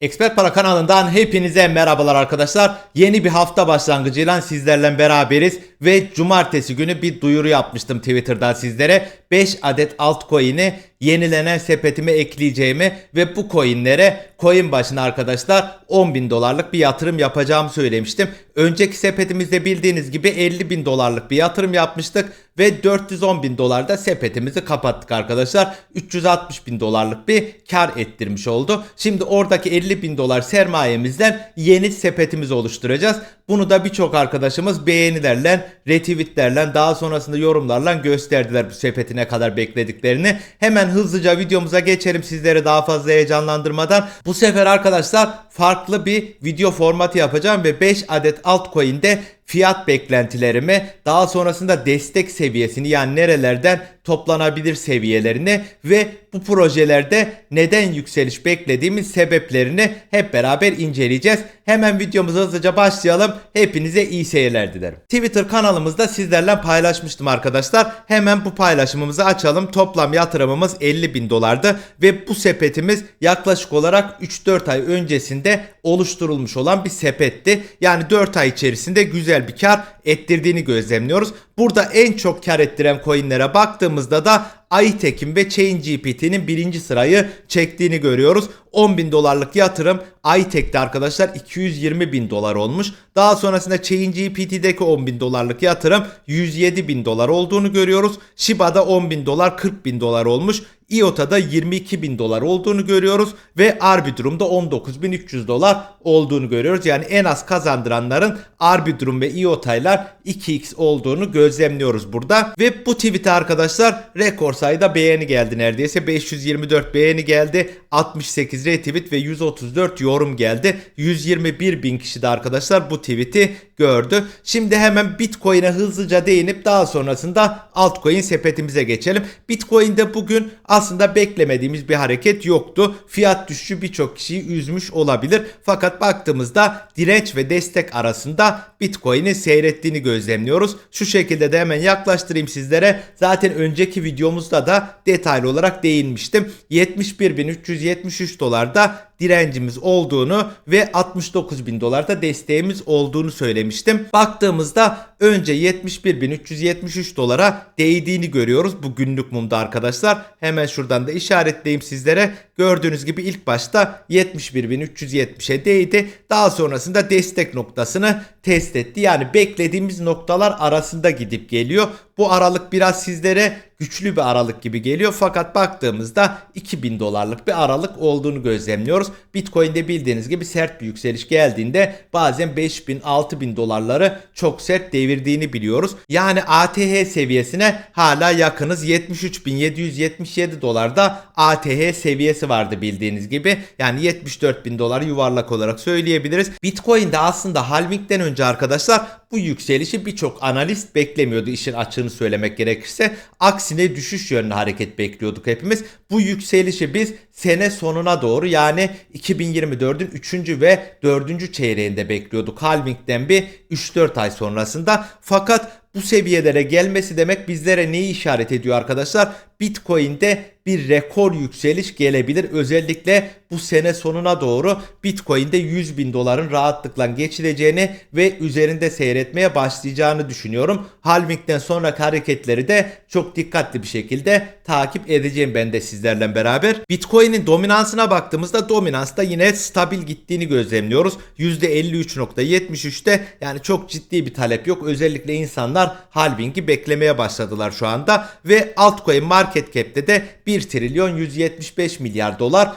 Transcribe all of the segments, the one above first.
Expert Para kanalından hepinize merhabalar arkadaşlar. Yeni bir hafta başlangıcıyla sizlerle beraberiz ve cumartesi günü bir duyuru yapmıştım Twitter'dan sizlere. 5 adet altcoin'i yenilenen sepetime ekleyeceğimi ve bu coinlere coin başına arkadaşlar 10 bin dolarlık bir yatırım yapacağımı söylemiştim. Önceki sepetimizde bildiğiniz gibi 50 bin dolarlık bir yatırım yapmıştık ve 410 bin dolarda sepetimizi kapattık arkadaşlar. 360 bin dolarlık bir kar ettirmiş oldu. Şimdi oradaki 50 bin dolar sermayemizden yeni sepetimizi oluşturacağız. Bunu da birçok arkadaşımız beğenilerle, retweetlerle, daha sonrasında yorumlarla gösterdiler bu sepeti ne kadar beklediklerini. Hemen hızlıca videomuza geçelim sizleri daha fazla heyecanlandırmadan. Bu sefer arkadaşlar farklı bir video formatı yapacağım ve 5 adet altcoin'de fiyat beklentilerimi daha sonrasında destek seviyesini yani nerelerden toplanabilir seviyelerini ve bu projelerde neden yükseliş beklediğimiz sebeplerini hep beraber inceleyeceğiz. Hemen videomuza hızlıca başlayalım. Hepinize iyi seyirler dilerim. Twitter kanalımızda sizlerle paylaşmıştım arkadaşlar. Hemen bu paylaşımımızı açalım. Toplam yatırımımız 50 bin dolardı ve bu sepetimiz yaklaşık olarak 3-4 ay öncesinde oluşturulmuş olan bir sepetti. Yani 4 ay içerisinde güzel bir kar ettirdiğini gözlemliyoruz. Burada en çok kar ettiren coinlere baktığımızda da iTech'in ve ChainGPT'nin birinci sırayı çektiğini görüyoruz. 10 bin dolarlık yatırım iTech'te arkadaşlar 220 bin dolar olmuş. Daha sonrasında ChainGPT'deki 10 bin dolarlık yatırım 107 bin dolar olduğunu görüyoruz. Shiba'da 10 bin dolar 40 bin dolar olmuş. IOTA'da 22 bin dolar olduğunu görüyoruz ve Arbitrum'da 19.300 dolar olduğunu görüyoruz. Yani en az kazandıranların Arbitrum ve IOTA'yla 2x olduğunu gözlemliyoruz burada. Ve bu tweet'e arkadaşlar rekor sayıda beğeni geldi neredeyse. 524 beğeni geldi. 68 retweet ve 134 yorum geldi. 121 bin kişi de arkadaşlar bu tweet'i gördü. Şimdi hemen Bitcoin'e hızlıca değinip daha sonrasında altcoin sepetimize geçelim. Bitcoin'de bugün aslında beklemediğimiz bir hareket yoktu. Fiyat düşüşü birçok kişiyi üzmüş olabilir. Fakat baktığımızda direnç ve destek arasında Bitcoin'in seyrettiğini gözlemliyoruz. Şu şekilde de hemen yaklaştırayım sizlere. Zaten önceki da detaylı olarak değinmiştim. 71.373 dolarda direncimiz olduğunu ve 69 bin dolarda desteğimiz olduğunu söylemiştim. Baktığımızda önce 71.373 dolara değdiğini görüyoruz bu günlük mumda arkadaşlar. Hemen şuradan da işaretleyeyim sizlere. Gördüğünüz gibi ilk başta 71.370'e değdi. Daha sonrasında destek noktasını test etti. Yani beklediğimiz noktalar arasında gidip geliyor. Bu aralık biraz sizlere güçlü bir aralık gibi geliyor fakat baktığımızda 2000 dolarlık bir aralık olduğunu gözlemliyoruz. Bitcoin'de bildiğiniz gibi sert bir yükseliş geldiğinde bazen 5000 6000 dolarları çok sert devirdiğini biliyoruz. Yani ATH seviyesine hala yakınız 73777 dolarda ATH seviyesi vardı bildiğiniz gibi. Yani 74 bin dolar yuvarlak olarak söyleyebiliriz. Bitcoin'de aslında halvingden önce arkadaşlar bu yükselişi birçok analist beklemiyordu işin açığını söylemek gerekirse. Aksine düşüş yönlü hareket bekliyorduk hepimiz. Bu yükselişi biz sene sonuna doğru yani 2024'ün 3. ve 4. çeyreğinde bekliyorduk. Halving'den bir 3-4 ay sonrasında. Fakat bu seviyelere gelmesi demek bizlere neyi işaret ediyor arkadaşlar? Bitcoin'de bir rekor yükseliş gelebilir. Özellikle bu sene sonuna doğru Bitcoin'de 100 bin doların rahatlıkla geçileceğini ve üzerinde seyretmeye başlayacağını düşünüyorum. Halving'den sonraki hareketleri de çok dikkatli bir şekilde takip edeceğim ben de sizlerle beraber. Bitcoin'in dominansına baktığımızda dominansta yine stabil gittiğini gözlemliyoruz. %53.73'te yani çok ciddi bir talep yok. Özellikle insanlar halving'i beklemeye başladılar şu anda ve altcoin market cap'te de 1 trilyon 175 milyar dolar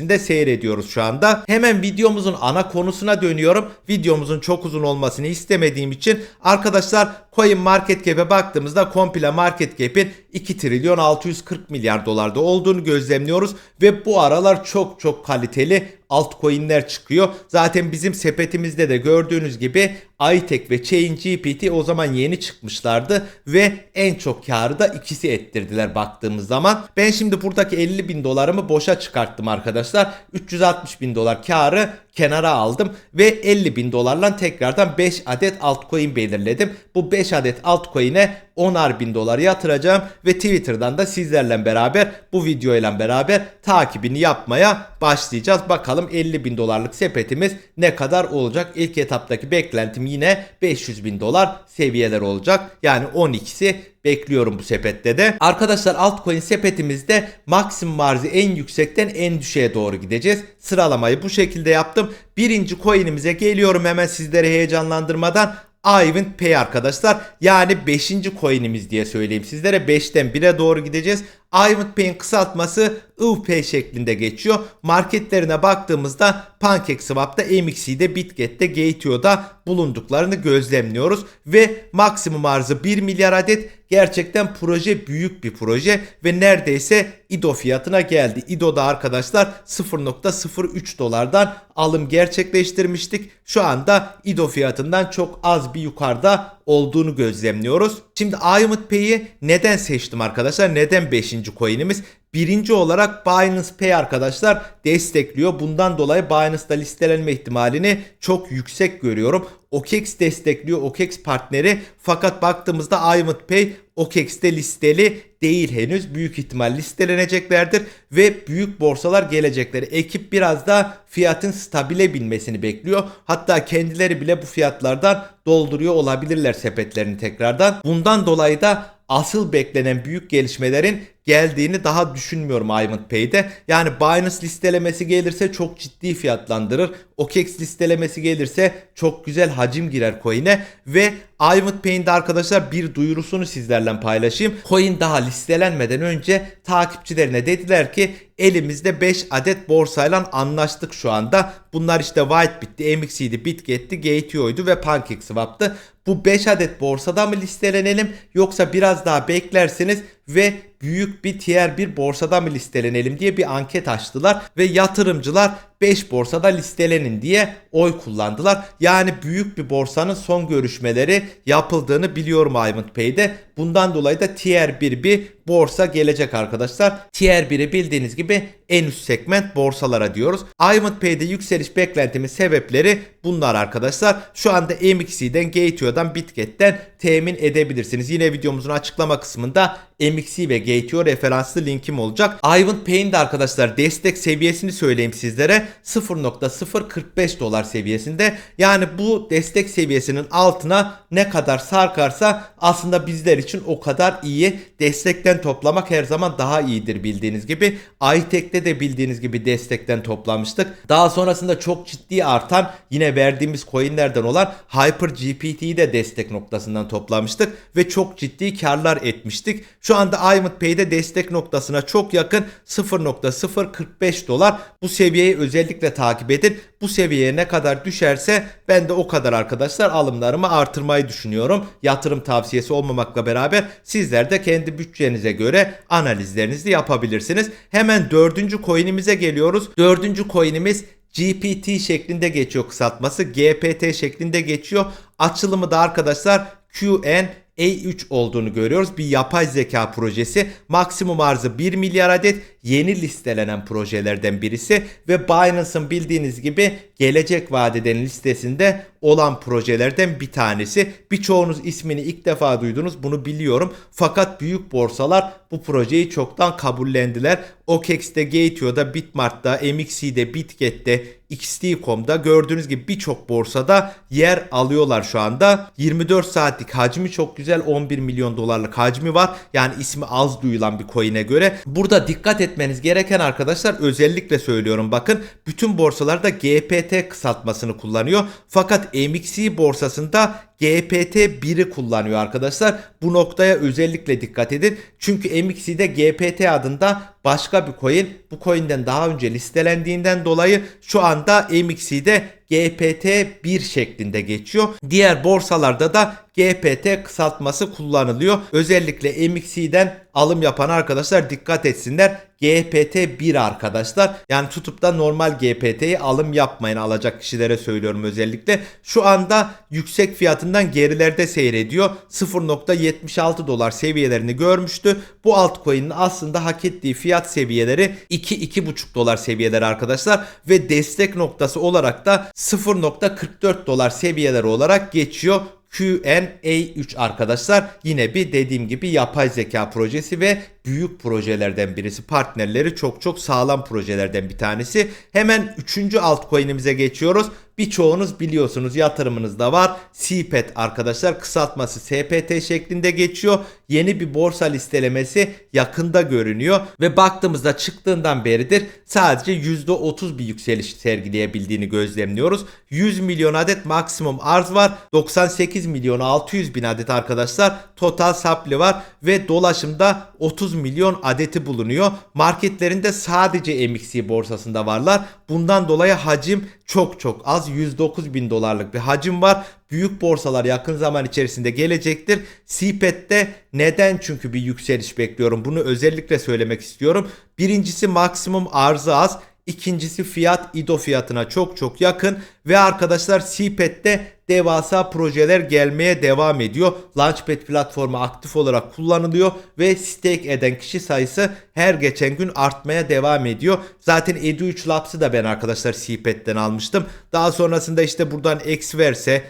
seviyesinde seyrediyoruz şu anda. Hemen videomuzun ana konusuna dönüyorum. Videomuzun çok uzun olmasını istemediğim için arkadaşlar Coin Market Cap'e baktığımızda komple Market Cap'in 2 trilyon 640 milyar dolarda olduğunu gözlemliyoruz ve bu aralar çok çok kaliteli altcoin'ler çıkıyor. Zaten bizim sepetimizde de gördüğünüz gibi iTech ve ChainGPT o zaman yeni çıkmışlardı ve en çok karı da ikisi ettirdiler baktığımız zaman. Ben şimdi buradaki 50 bin dolarımı boşa çıkarttım arkadaşlar. 360 bin dolar karı kenara aldım ve 50 bin dolarla tekrardan 5 adet altcoin belirledim. Bu 5 adet altcoin'e 10'ar bin dolar yatıracağım ve Twitter'dan da sizlerle beraber bu videoyla beraber takibini yapmaya başlayacağız. Bakalım 50 bin dolarlık sepetimiz ne kadar olacak? İlk etaptaki beklentim yine 500 bin dolar seviyeler olacak. Yani 12'si bekliyorum bu sepette de. Arkadaşlar altcoin sepetimizde maksimum arzı en yüksekten en düşüğe doğru gideceğiz. Sıralamayı bu şekilde yaptım. Birinci coin'imize geliyorum hemen sizleri heyecanlandırmadan. Ivan Pay arkadaşlar. Yani 5. coin'imiz diye söyleyeyim sizlere. 5'ten 1'e doğru gideceğiz. Ivan Pay'in kısaltması IVP şeklinde geçiyor. Marketlerine baktığımızda PancakeSwap'ta, MXC'de, Bitget'te, Gateo'da bulunduklarını gözlemliyoruz. Ve maksimum arzı 1 milyar adet. Gerçekten proje büyük bir proje ve neredeyse IDO fiyatına geldi. IDO'da arkadaşlar 0.03 dolardan alım gerçekleştirmiştik. Şu anda IDO fiyatından çok az bir yukarıda olduğunu gözlemliyoruz. Şimdi Ivan Pay'i neden seçtim arkadaşlar? Neden 5. coin'imiz? Birinci olarak Binance Pay arkadaşlar destekliyor. Bundan dolayı Binance'da listelenme ihtimalini çok yüksek görüyorum. OKEX destekliyor. OKEX partneri. Fakat baktığımızda Ivan Pay OKEX'te listeli değil henüz. Büyük ihtimal listeleneceklerdir ve büyük borsalar gelecekleri. Ekip biraz da fiyatın stabile binmesini bekliyor. Hatta kendileri bile bu fiyatlardan dolduruyor olabilirler sepetlerini tekrardan. Bundan dolayı da asıl beklenen büyük gelişmelerin geldiğini daha düşünmüyorum Ivan Pay'de. Yani Binance listelemesi gelirse çok ciddi fiyatlandırır. OKEX listelemesi gelirse çok güzel hacim girer coin'e ve Ivan Pay'in de arkadaşlar bir duyurusunu sizlerle paylaşayım. Coin daha listelenmeden önce takipçilerine dediler ki elimizde 5 adet borsayla anlaştık şu anda. Bunlar işte Whitebit'ti, MXC'di, Bitget'ti, Gateo'ydu ve PancakeSwap'tı. Bu 5 adet borsada mı listelenelim yoksa biraz daha beklersiniz ve büyük bir tier bir borsada mı listelenelim diye bir anket açtılar ve yatırımcılar 5 borsada listelenin diye oy kullandılar. Yani büyük bir borsanın son görüşmeleri yapıldığını biliyorum Ivan Pay'de. Bundan dolayı da tier 1 bir borsa gelecek arkadaşlar. Tier 1'i bildiğiniz gibi en üst segment borsalara diyoruz. Ivan Pay'de yükseliş beklentimin sebepleri bunlar arkadaşlar. Şu anda MXC'den, Gateo'dan, Bitget'ten temin edebilirsiniz. Yine videomuzun açıklama kısmında MXC ve Gateo referanslı linkim olacak. Ivan Pay'in de arkadaşlar destek seviyesini söyleyeyim sizlere. 0.045 dolar seviyesinde. Yani bu destek seviyesinin altına ne kadar sarkarsa aslında bizler için o kadar iyi. Destekten toplamak her zaman daha iyidir bildiğiniz gibi. iTech'te de bildiğiniz gibi destekten toplamıştık. Daha sonrasında çok ciddi artan yine verdiğimiz coinlerden olan Hyper GPT'yi de destek noktasından toplamıştık ve çok ciddi karlar etmiştik. Şu anda Ivan Pay'de destek noktasına çok yakın 0.045 dolar. Bu seviyeyi özellikle takip edin. Bu seviyeye ne kadar düşerse ben de o kadar arkadaşlar alımlarımı artırmayı düşünüyorum. Yatırım tavsiyesi olmamakla beraber sizler de kendi bütçenize göre analizlerinizi yapabilirsiniz. Hemen dördüncü coin'imize geliyoruz. Dördüncü coin'imiz GPT şeklinde geçiyor kısaltması. GPT şeklinde geçiyor. Açılımı da arkadaşlar QN A3 olduğunu görüyoruz. Bir yapay zeka projesi. Maksimum arzı 1 milyar adet yeni listelenen projelerden birisi ve Binance'ın bildiğiniz gibi gelecek vadeden listesinde olan projelerden bir tanesi. Birçoğunuz ismini ilk defa duydunuz bunu biliyorum. Fakat büyük borsalar bu projeyi çoktan kabullendiler. OKEX'te, Gateo'da, Bitmart'ta, MXC'de, Bitget'te, XT.com'da gördüğünüz gibi birçok borsada yer alıyorlar şu anda. 24 saatlik hacmi çok güzel 11 milyon dolarlık hacmi var. Yani ismi az duyulan bir coin'e göre. Burada dikkat etmeniz gereken arkadaşlar özellikle söylüyorum bakın bütün borsalarda GPT kısaltmasını kullanıyor. Fakat MXC borsasında GPT 1'i kullanıyor arkadaşlar. Bu noktaya özellikle dikkat edin. Çünkü MXC'de GPT adında başka bir coin bu coin'den daha önce listelendiğinden dolayı şu anda MXC'de GPT-1 şeklinde geçiyor. Diğer borsalarda da GPT kısaltması kullanılıyor. Özellikle MXC'den alım yapan arkadaşlar dikkat etsinler. GPT-1 arkadaşlar. Yani tutup da normal GPT'yi alım yapmayın alacak kişilere söylüyorum özellikle. Şu anda yüksek fiyatında ardından gerilerde seyrediyor. 0.76 dolar seviyelerini görmüştü. Bu altcoin'in aslında hak ettiği fiyat seviyeleri 2-2.5 dolar seviyeleri arkadaşlar ve destek noktası olarak da 0.44 dolar seviyeleri olarak geçiyor. QNA3 arkadaşlar yine bir dediğim gibi yapay zeka projesi ve büyük projelerden birisi. Partnerleri çok çok sağlam projelerden bir tanesi. Hemen 3. altcoin'imize geçiyoruz. Birçoğunuz biliyorsunuz yatırımınızda var. CPET arkadaşlar kısaltması SPT şeklinde geçiyor. Yeni bir borsa listelemesi yakında görünüyor ve baktığımızda çıktığından beridir sadece %30 bir yükseliş sergileyebildiğini gözlemliyoruz. 100 milyon adet maksimum arz var. 98 milyon 600 bin adet arkadaşlar total supply var ve dolaşımda 30 milyon adeti bulunuyor. Marketlerinde sadece MXC borsasında varlar. Bundan dolayı hacim çok çok az 109 bin dolarlık bir hacim var. Büyük borsalar yakın zaman içerisinde gelecektir. CPET'te neden çünkü bir yükseliş bekliyorum. Bunu özellikle söylemek istiyorum. Birincisi maksimum arzı az. İkincisi fiyat İDO fiyatına çok çok yakın ve arkadaşlar CPET'te devasa projeler gelmeye devam ediyor. Launchpad platformu aktif olarak kullanılıyor ve stake eden kişi sayısı her geçen gün artmaya devam ediyor. Zaten Edu3 Labs'ı da ben arkadaşlar CPET'ten almıştım. Daha sonrasında işte buradan Xverse,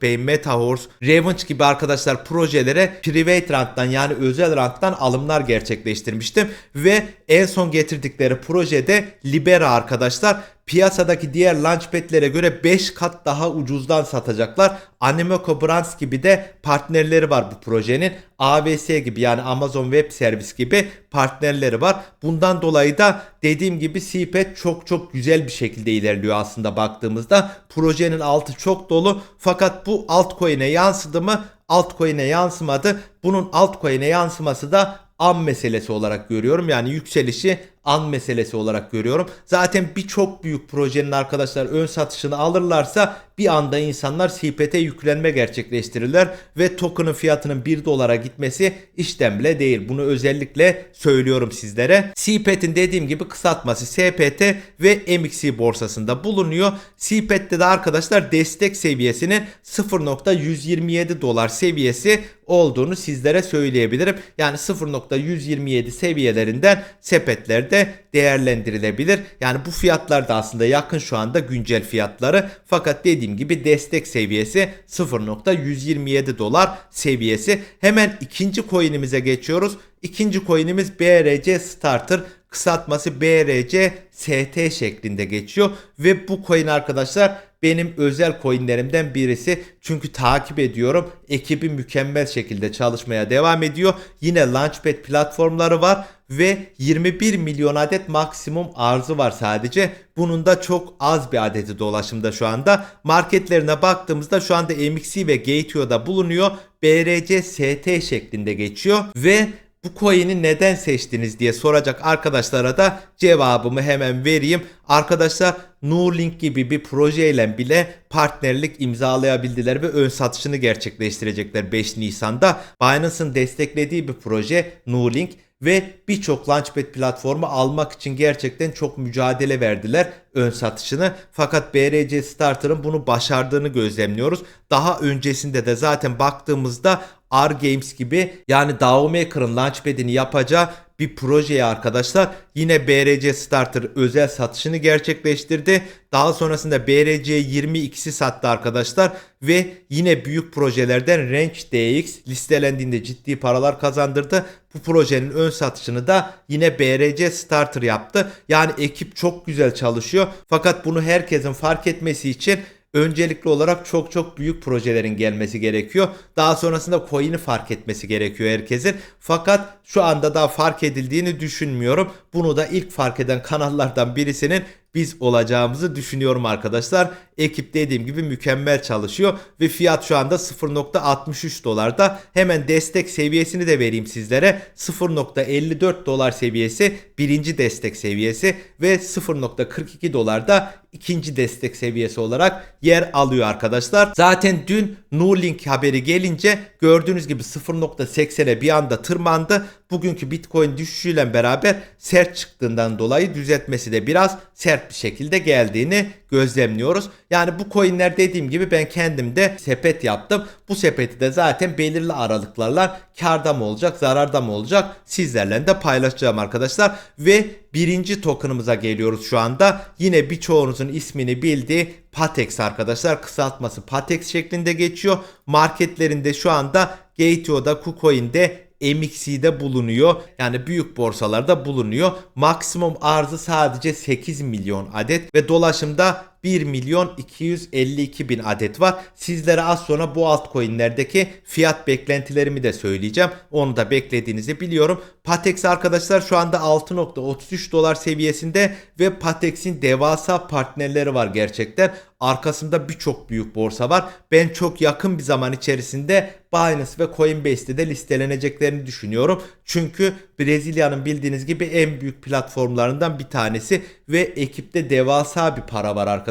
Pay, MetaHorse, Revenge gibi arkadaşlar projelere private ranttan yani özel ranttan alımlar gerçekleştirmiştim. Ve en son getirdikleri projede Libera arkadaşlar piyasadaki diğer launchpad'lere göre 5 kat daha ucuzdan satacaklar. Animeco Brands gibi de partnerleri var bu projenin. AWS gibi yani Amazon Web Service gibi partnerleri var. Bundan dolayı da dediğim gibi CPET çok çok güzel bir şekilde ilerliyor aslında baktığımızda. Projenin altı çok dolu fakat bu altcoin'e yansıdı mı? Altcoin'e yansımadı. Bunun altcoin'e yansıması da an meselesi olarak görüyorum. Yani yükselişi an meselesi olarak görüyorum. Zaten birçok büyük projenin arkadaşlar ön satışını alırlarsa bir anda insanlar CPT yüklenme gerçekleştirirler ve token'ın fiyatının 1 dolara gitmesi işten bile değil. Bunu özellikle söylüyorum sizlere. CPET'in dediğim gibi kısaltması SPT ve MXC borsasında bulunuyor. CPET'te de arkadaşlar destek seviyesinin 0.127 dolar seviyesi olduğunu sizlere söyleyebilirim. Yani 0.127 seviyelerinden sepetlerde değerlendirilebilir. Yani bu fiyatlar da aslında yakın şu anda güncel fiyatları. Fakat dediğim gibi destek seviyesi 0.127 dolar seviyesi. Hemen ikinci coin'imize geçiyoruz. İkinci coin'imiz BRC Starter kısaltması BRC ST şeklinde geçiyor ve bu coin arkadaşlar benim özel coinlerimden birisi. Çünkü takip ediyorum. Ekibi mükemmel şekilde çalışmaya devam ediyor. Yine Launchpad platformları var ve 21 milyon adet maksimum arzı var sadece. Bunun da çok az bir adeti dolaşımda şu anda. Marketlerine baktığımızda şu anda MXC ve Gateo'da bulunuyor. BRC ST şeklinde geçiyor ve bu coin'i neden seçtiniz diye soracak arkadaşlara da cevabımı hemen vereyim. Arkadaşlar Nurlink gibi bir projeyle bile partnerlik imzalayabildiler ve ön satışını gerçekleştirecekler 5 Nisan'da. Binance'ın desteklediği bir proje Nurlink ve birçok Launchpad platformu almak için gerçekten çok mücadele verdiler ön satışını. Fakat BRC Starter'ın bunu başardığını gözlemliyoruz. Daha öncesinde de zaten baktığımızda R Games gibi yani DAO Maker'ın Launchpad'ini yapacağı bir projeye arkadaşlar yine BRC Starter özel satışını gerçekleştirdi. Daha sonrasında BRC 22'si sattı arkadaşlar ve yine büyük projelerden Range DX listelendiğinde ciddi paralar kazandırdı. Bu projenin ön satışını da yine BRC Starter yaptı. Yani ekip çok güzel çalışıyor. Fakat bunu herkesin fark etmesi için öncelikli olarak çok çok büyük projelerin gelmesi gerekiyor. Daha sonrasında coin'i fark etmesi gerekiyor herkesin. Fakat şu anda daha fark edildiğini düşünmüyorum. Bunu da ilk fark eden kanallardan birisinin biz olacağımızı düşünüyorum arkadaşlar. Ekip dediğim gibi mükemmel çalışıyor ve fiyat şu anda 0.63 dolarda. Hemen destek seviyesini de vereyim sizlere. 0.54 dolar seviyesi birinci destek seviyesi ve 0.42 dolarda ikinci destek seviyesi olarak yer alıyor arkadaşlar. Zaten dün Nurlink haberi gelince gördüğünüz gibi 0.80'e bir anda tırmandı. Bugünkü Bitcoin düşüşüyle beraber sert çıktığından dolayı düzeltmesi de biraz sert sert bir şekilde geldiğini gözlemliyoruz. Yani bu coinler dediğim gibi ben kendim de sepet yaptım. Bu sepeti de zaten belirli aralıklarla karda mı olacak, zararda mı olacak sizlerle de paylaşacağım arkadaşlar. Ve birinci tokenımıza geliyoruz şu anda. Yine birçoğunuzun ismini bildiği Patex arkadaşlar. Kısaltması Patex şeklinde geçiyor. Marketlerinde şu anda Gateo'da, KuCoin'de MXC'de bulunuyor. Yani büyük borsalarda bulunuyor. Maksimum arzı sadece 8 milyon adet ve dolaşımda 1 milyon 252 bin adet var. Sizlere az sonra bu altcoin'lerdeki fiyat beklentilerimi de söyleyeceğim. Onu da beklediğinizi biliyorum. Patex arkadaşlar şu anda 6.33 dolar seviyesinde ve Patex'in devasa partnerleri var gerçekten. Arkasında birçok büyük borsa var. Ben çok yakın bir zaman içerisinde Binance ve Coinbase'de de listeleneceklerini düşünüyorum. Çünkü Brezilya'nın bildiğiniz gibi en büyük platformlarından bir tanesi ve ekipte devasa bir para var arkadaşlar.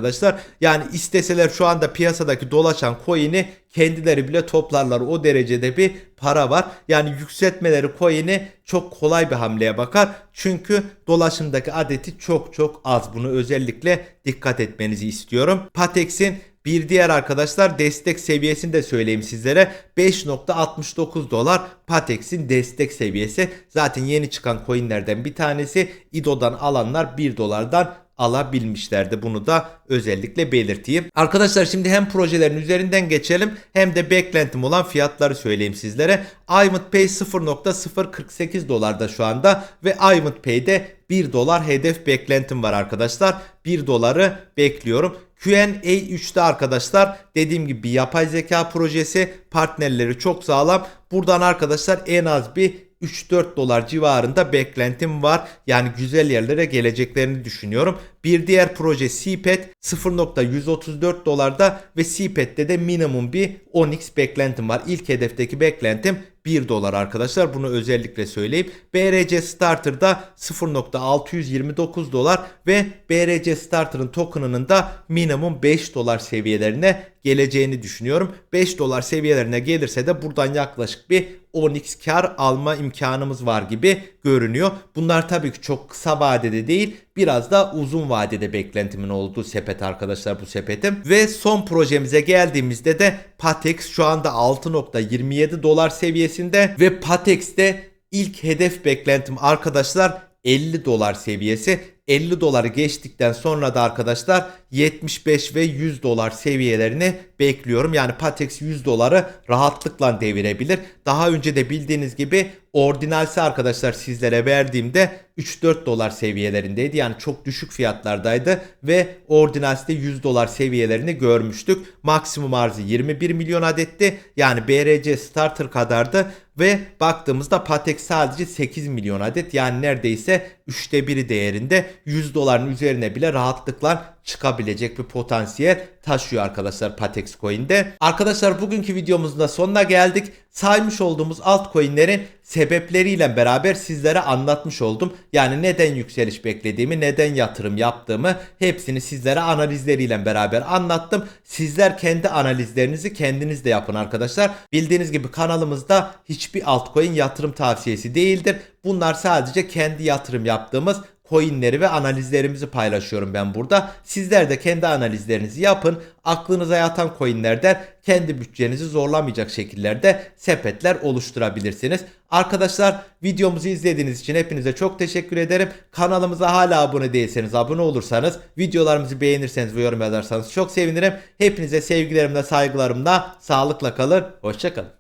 Yani isteseler şu anda piyasadaki dolaşan coin'i kendileri bile toplarlar. O derecede bir para var. Yani yükseltmeleri coin'i çok kolay bir hamleye bakar. Çünkü dolaşımdaki adeti çok çok az. Bunu özellikle dikkat etmenizi istiyorum. Patex'in bir diğer arkadaşlar destek seviyesini de söyleyeyim sizlere. 5.69 dolar Patex'in destek seviyesi. Zaten yeni çıkan coinlerden bir tanesi. IDO'dan alanlar 1 dolardan alabilmişlerdi. Bunu da özellikle belirteyim. Arkadaşlar şimdi hem projelerin üzerinden geçelim hem de beklentim olan fiyatları söyleyeyim sizlere. IMont Pay 0.048 dolarda şu anda ve IMont Pay'de 1 dolar hedef beklentim var arkadaşlar. 1 doları bekliyorum. Q&A 3'te arkadaşlar dediğim gibi bir yapay zeka projesi partnerleri çok sağlam. Buradan arkadaşlar en az bir 3-4 dolar civarında beklentim var. Yani güzel yerlere geleceklerini düşünüyorum. Bir diğer proje CPET 0.134 dolarda ve CPET'te de minimum bir 10x beklentim var. İlk hedefteki beklentim 1 dolar arkadaşlar. Bunu özellikle söyleyeyim. BRC Starter'da 0.629 dolar ve BRC Starter'ın token'ının da minimum 5 dolar seviyelerine geleceğini düşünüyorum. 5 dolar seviyelerine gelirse de buradan yaklaşık bir 10x kar alma imkanımız var gibi görünüyor. Bunlar tabii ki çok kısa vadede değil biraz da uzun vadede beklentimin olduğu sepet arkadaşlar bu sepetim. Ve son projemize geldiğimizde de Patex şu anda 6.27 dolar seviyesinde ve Patex'te ilk hedef beklentim arkadaşlar 50 dolar seviyesi. 50 doları geçtikten sonra da arkadaşlar 75 ve 100 dolar seviyelerini bekliyorum. Yani Patex 100 doları rahatlıkla devirebilir. Daha önce de bildiğiniz gibi ordinalsi arkadaşlar sizlere verdiğimde 3-4 dolar seviyelerindeydi. Yani çok düşük fiyatlardaydı ve ordinalside 100 dolar seviyelerini görmüştük. Maksimum arzı 21 milyon adetti. Yani BRC starter kadardı ve baktığımızda Patex sadece 8 milyon adet yani neredeyse 3'te 1'i değerinde 100 doların üzerine bile rahatlıkla çıkabilecek bir potansiyel taşıyor arkadaşlar Patex Coin'de. Arkadaşlar bugünkü videomuzun da sonuna geldik. Saymış olduğumuz altcoin'lerin sebepleriyle beraber sizlere anlatmış oldum. Yani neden yükseliş beklediğimi, neden yatırım yaptığımı hepsini sizlere analizleriyle beraber anlattım. Sizler kendi analizlerinizi kendiniz de yapın arkadaşlar. Bildiğiniz gibi kanalımızda hiçbir altcoin yatırım tavsiyesi değildir. Bunlar sadece kendi yatırım yaptığımız coinleri ve analizlerimizi paylaşıyorum ben burada. Sizler de kendi analizlerinizi yapın. Aklınıza yatan coinlerden kendi bütçenizi zorlamayacak şekillerde sepetler oluşturabilirsiniz. Arkadaşlar videomuzu izlediğiniz için hepinize çok teşekkür ederim. Kanalımıza hala abone değilseniz abone olursanız, videolarımızı beğenirseniz ve yorum yazarsanız çok sevinirim. Hepinize sevgilerimle, saygılarımla, sağlıkla kalın. Hoşçakalın.